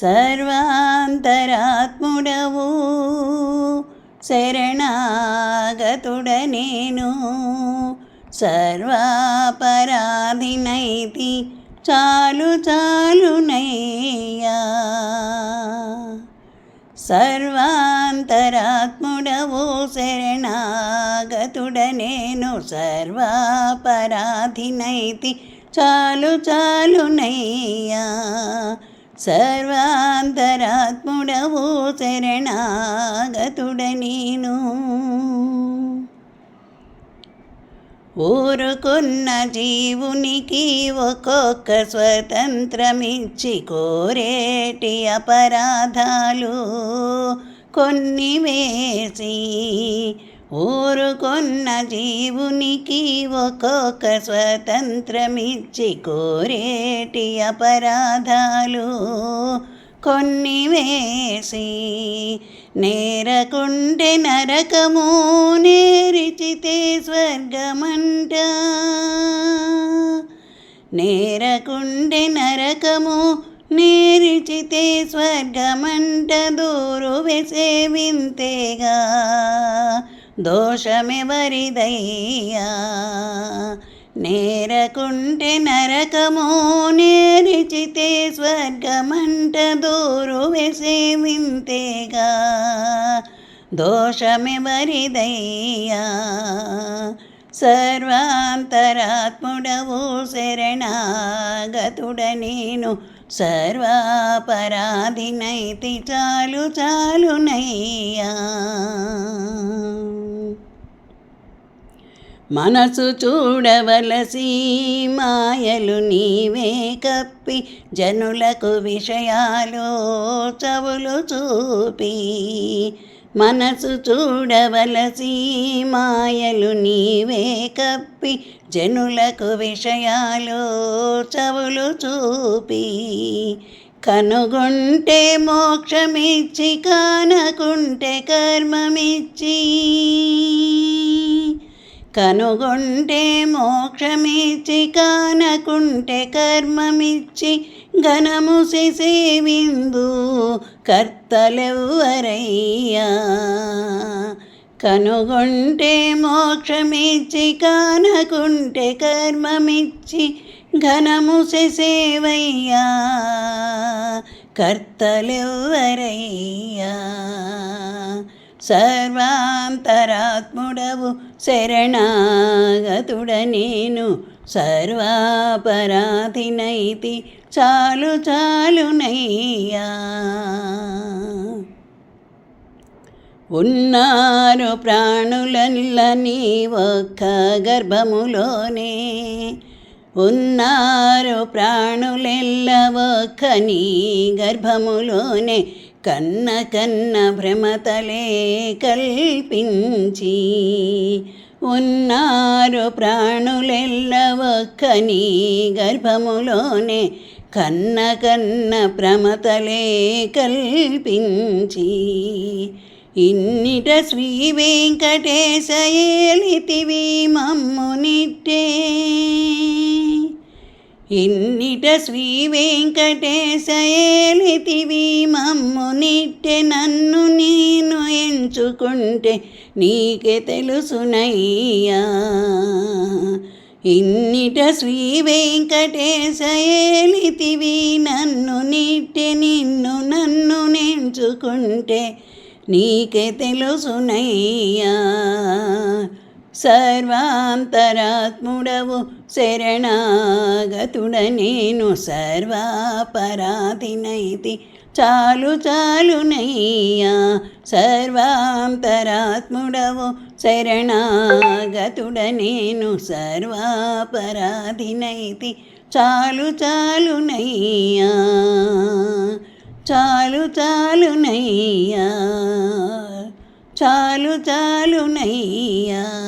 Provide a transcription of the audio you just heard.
సర్వాంతరాత్ముడవు. శరణాగతుడ నేను సర్వాపరాధినైతి చాలు చాలునయ్యా సర్వాంతరాత్ముడవు శరణాగతుడ నేను సర్వాపరాధినైతి చాలు చాలునయ్యా సర్వాంతరాత్ముడవు శరణాగతుడ నేను. ఊరుకున్న జీవునికి ఒక్కొక్క స్వతంత్రమిచ్చి కోరేటి అపరాధాలు కొన్ని వేసి ఊరుకున్న జీవునికి ఒక్కొక్క స్వతంత్రమిచ్చి కోరేటి అపరాధాలు కొన్ని వేసి నేరకుంటే నరకము నేరిచితే స్వర్గమంట. నేరకుండే నరకము నేరిచితే స్వర్గమంట. దూరు వెసే వింతేగా దోషమెవరిదయ్యా. నేరకుంటే నరకము నేరిచితే స్వర్గమంట దూరు వెసే వింతేగా. దోషమెవరిదయ్యా సర్వాంతరాత్ముడవు శరణాగతుడ నేను సర్వాపరాధినైతి చాలు చాలునయ్యా మనసు చూడవలసి మాయలు నీవే కప్పి జనులకు విషయాలు చవులు చూపి మనసు చూడవలసి మాయలు నీవే కప్పి జనులకు విషయాలు చవులు చూపి. కనుగొంటే మోక్షమిచ్చి కానకుంటే కర్మమిచ్చి. కనుగొంటే మోక్షమిచ్చి కానకుంటే కర్మమిచ్చి ఘనము సేవిందు కర్తలెవ్వరయ్యా. కనుగొంటే మోక్షమిచ్చి కానకుంటే కర్మమిచ్చి ఘనము సేవయ్యా కర్తలెవ్వరయ్యా. సర్వాంతరాత్ముడవు శరణాగతుడ నేను సర్వాపరాధినైతి చాలు చాలునయ్యా ఉన్నారు ప్రాణులల్ల నీ ఒక్క గర్భములోనే. ఉన్నారు ప్రాణులెల్ల ఒక్క నీ గర్భములోనే. కన్న కన్న భ్రమతలే కల్పించి ఉన్నారు ప్రాణులెల్ల ఒక్కని గర్భములోనే కన్న కన్న ప్రమతలే కల్పించి ఇన్నిట శ్రీ వెంకటేశ ఏలితివి ఇన్ ఇట శ్రీ వెంకటేశ మమ్ము నిట్టే నన్ను నేను ఎంచుకుంటే నీకే తెలుసునయ్యా. ఇన్నిట శ్రీ వెంకటేశయలితివి. నన్ను నిట్టె నిన్ను నన్ను నెంచుకుంటే నీకే తెలుసునయ్యా. సర్వాంతరాత్ముడవు శరణాగతుడ నేను సర్వాపరాధినైతి. చాలు చాలునయ్యా సర్వాంతరాత్ముడవు శరణాగతుడ నేను సర్వాపరాధినైతి. చాలు చాలునయ్యా చాలు చాలునయ్యా చాలు చాలునయ్యా